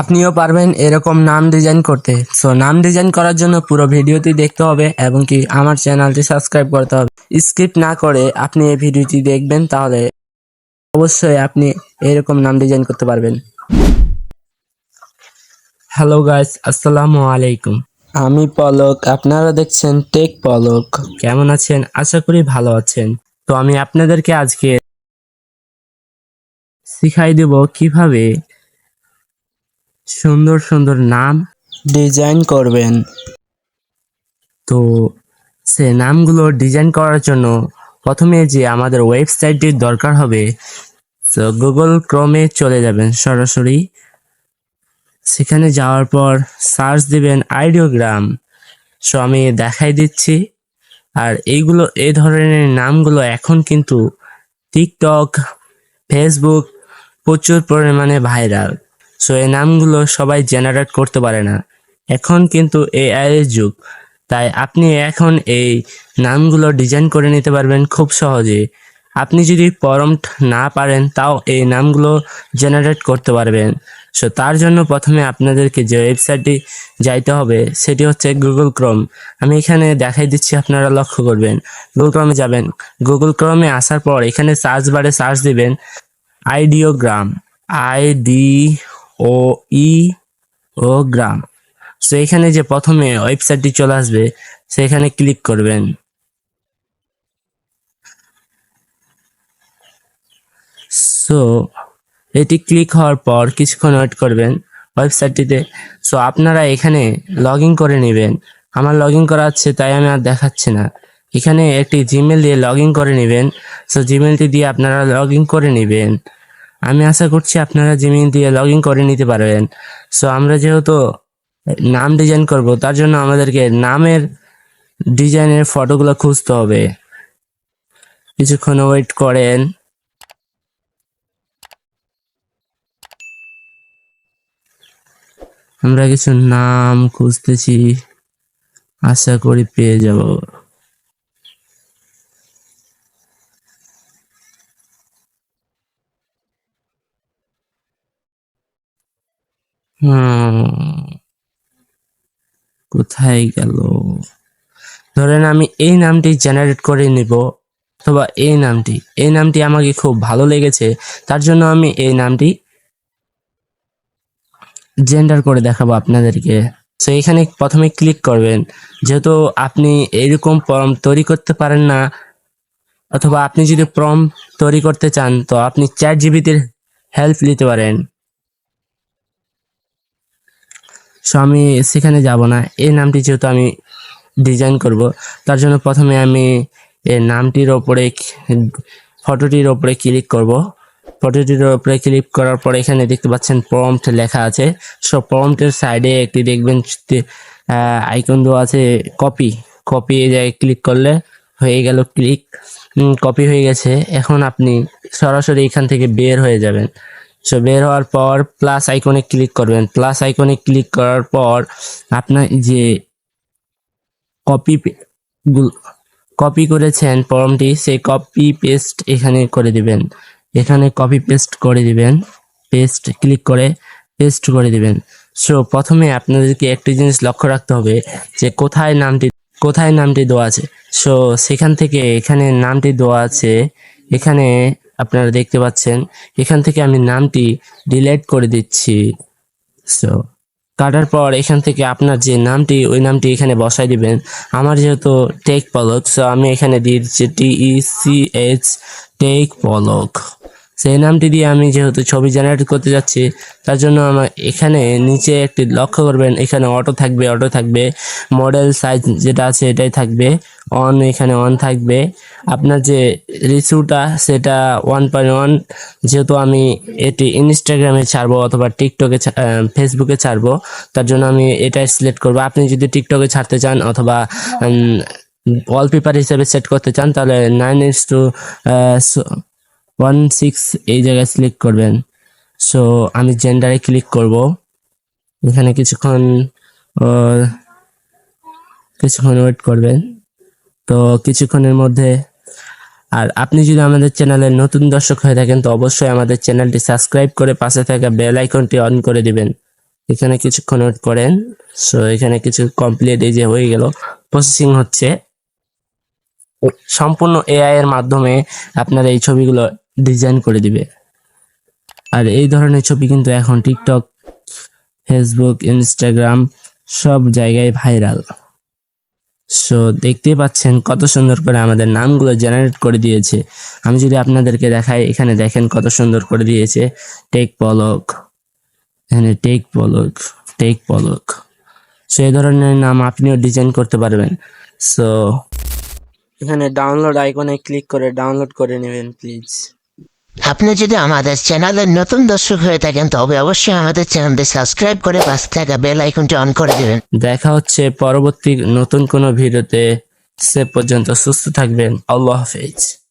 আপনিও পারবেন এরকম নাম ডিজাইন করতে। সো নাম ডিজাইন করার জন্য পুরো ভিডিওটি দেখতে হবে এবং কি আমার চ্যানেলটি সাবস্ক্রাইব করতে হবে। স্কিপ না করে আপনি এই ভিডিওটি দেখবেন তাহলে অবশ্যই আপনি এরকম নাম ডিজাইন করতে পারবেন। হ্যালো গাইস আসসালামু আলাইকুম। আমি পলক, আপনারা দেখছেন টেক পলক কেমন আছেন? আশা করি ভালো আছেন। তো আমি আপনাদেরকে আজকে শিখাই দেব কীভাবে সুন্দর সুন্দর নাম ডিজাইন করবেন। তো সে নামগুলো ডিজাইন করার জন্য প্রথমে যে আমাদের ওয়েবসাইটটির দরকার হবে তো গুগল ক্রমে চলে যাবেন সরাসরি। সেখানে যাওয়ার পর সার্চ দিবেন আইডিওগ্রাম। সো আমি দেখাই দিচ্ছি। আর এইগুলো এই ধরনের নামগুলো এখন কিন্তু টিকটক ফেসবুক প্রচুর পরিমাণে ভাইরাল। সো এই নামগুলো সবাই জেনারেট করতে পারে না। এখন কিন্তু এআই এর যুগ। তাই আপনি এখন এই নামগুলো ডিজাইন করে নিতে পারবেন খুব সহজে। আপনি যদি প্রম্পট না পারেন, তাও এই নামগুলো জেনারেট করতে পারবেন। সো তার জন্য প্রথমে আপনাদেরকে যে ওয়েবসাইটটি যাইতে হবে, সেটি হচ্ছে গুগল ক্রোম আমি এখানে দেখাই দিচ্ছি, আপনারা লক্ষ্য করবেন। গুগল ক্রমে যাবেন। গুগল ক্রমে আসার পর এখানে সার্চ বারে সার্চ দিবেন ideogram I D O E O gram. So এখানে যে প্রথমে ওয়েবসাইটটি চলে আসবে, সেখানে ক্লিক করবেন। সো এটি ক্লিক হওয়ার পর কিছুক্ষণ ওয়েট করবেন ওয়েবসাইটটিতে। সো আপনারা এখানে লগ করে নেবেন। আমার লগ করা আছে, তাই আমি আর দেখাচ্ছি না। এখানে একটি জিমেল দিয়ে লগ করে নেবেন। সো জিমেলটি দিয়ে আপনারা লগ করে নেবেন। আমি আশা করছি আপনারা জিমেল দিয়ে লগ ইন করে নিতে পারবেন। সো আমরা যেহেতু নাম ডিজাইন করব, তার জন্য আমাদেরকে নামের ডিজাইনের ফটোগুলো খুঁজতে হবে। কিছুক্ষণ ওয়েট করেন। আমরা কিছু নাম খুঁজতেছি। আশা করি পেয়ে যাব। কোথায় গেল? ধরেন আমি এই নামটি জেনারেট করে নিব, অথবা এই নামটি। এই নামটি আমাকে খুব ভালো লেগেছে, তার জন্য আমি এই নামটি জেন্ডার করে দেখাবো আপনাদেরকে। সো এখানে প্রথমে ক্লিক করবেন। যেহেতু আপনি এইরকম ফর্ম তৈরি করতে পারেন না, অথবা আপনি যদি ফর্ম তৈরি করতে চান, তো আপনি চ্যাট জিবিটির হেল্প নিতে পারেন। সো আমি সেখানে যাব না। এই নামটি যেহেতু আমি ডিজাইন করব, তার জন্য প্রথমে আমি এই নামটির ওপরে ফটোটির ওপরে ক্লিক করব। ফটোটির ওপরে ক্লিক করার পর এখানে দেখতে পাচ্ছেন প্রম্পট লেখা আছে। সো প্রম্পটের সাইডে একটি দেখবেন আইকন দেওয়া আছে কপি কপি এই জায়গায় ক্লিক করলে হয়ে গেল ক্লিক কপি হয়ে গেছে। এখন আপনি সরাসরি এখান থেকে বের হয়ে যাবেন। সো বের হওয়ার পর প্লাস আইকনে ক্লিক করবেন। প্লাস আইকনে ক্লিক করার পর আপনার যে কপি কপি করেছেন ফর্মটি সেই কপি পেস্ট এখানে করে দিবেন। এখানে কপি পেস্ট করে দিবেন। পেস্ট ক্লিক করে পেস্ট করে দিবেন। সো প্রথমে আপনাদেরকে একটি জিনিস লক্ষ্য রাখতে হবে যে কোথায় নামটি কোথায় নামটি দেওয়া আছে। সো সেখান থেকে এখানে নামটি দেওয়া আছে। এখানে আপনারা দেখতে পাচ্ছেন, এখান থেকে আমি নামটি ডিলেট করে দিচ্ছি। সো কাটার পর এখান থেকে আপনার যে নামটি, ওই নামটি এখানে বসাই দিবেন। আমার যেহেতু টেক পলক সো আমি এখানে দিয়ে দিচ্ছি E C H tech Palak সেই নামটি দিয়ে আমি যেহেতু ছবি জেনারেট করতে যাচ্ছি, তার জন্য আমার এখানে নিচে একটি লক্ষ্য করবেন, এখানে অটো থাকবে অটো থাকবে মডেল সাইজ যেটা আছে এটাই থাকবে অন এখানে অন থাকবে, আপনার যে রিসিউটা সেটা ওয়ান পয়েন্ট ওয়ান যেহেতু আমি এটি ইনস্টাগ্রামে ছাড়বো অথবা টিকটকে ফেসবুকে ছাড়বো, তার জন্য আমি এটাই সিলেক্ট করব। আপনি যদি টিকটকে ছাড়তে চান অথবা ওয়ালপেপার হিসেবে সেট করতে চান, তাহলে nine is to one six এই জায়গায় সিলেক্ট করবেন। সো আমি জেন্ডারে ক্লিক করব। এখানে কিছুক্ষণ কিছুক্ষণ ওয়েট করবেন। তো কিছুক্ষণের মধ্যে, আর আপনি যদি আমাদের চ্যানেলের নতুন দর্শক হয়ে থাকেন, তো অবশ্যই আমাদের চ্যানেলটি সাবস্ক্রাইব করে পাশে থাকা বেল আইকনটি অন করে দিবেন। এখানে কিছুক্ষণ ওয়েট করেন। সো এখানে কিছু কমপ্লিট এই যে হয়ে গেল। প্রসেসিং হচ্ছে। সম্পূর্ণ এআই এর মাধ্যমে আপনার এই ছবিগুলো ডিজাইন করে দিবে। আর এই ধরনের ছবি কিন্তু এখন টিকটক ফেসবুক ইনস্টাগ্রাম সব জায়গায় ভাইরাল সো দেখতেই পাচ্ছেন কত সুন্দর করে আমাদের নামগুলো জেনারেট করে দিয়েছে। আমি যদি আপনাদেরকে দেখাই, এখানে দেখেন কত সুন্দর করে দিয়েছে। টেক পলক এখানে টেক পলক টেক পলক সেই ধরনের নাম আপনিও ডিজাইন করতে পারবেন। সো এখানে ডাউনলোড আইকনে ক্লিক করে ডাউনলোড করে নেবেন প্লিজ আপনি যদি আমাদের চ্যানেলের নতুন দর্শক হয়ে থাকেন, তবে অবশ্যই আমাদের চ্যানেলটি সাবস্ক্রাইব করে পাশে থাকা বেল আইকনটি অন করে দেবেন। দেখা হচ্ছে পরবর্তী নতুন কোনো ভিডিওতে। সে পর্যন্ত সুস্থ থাকবেন। আল্লাহ হাফেজ।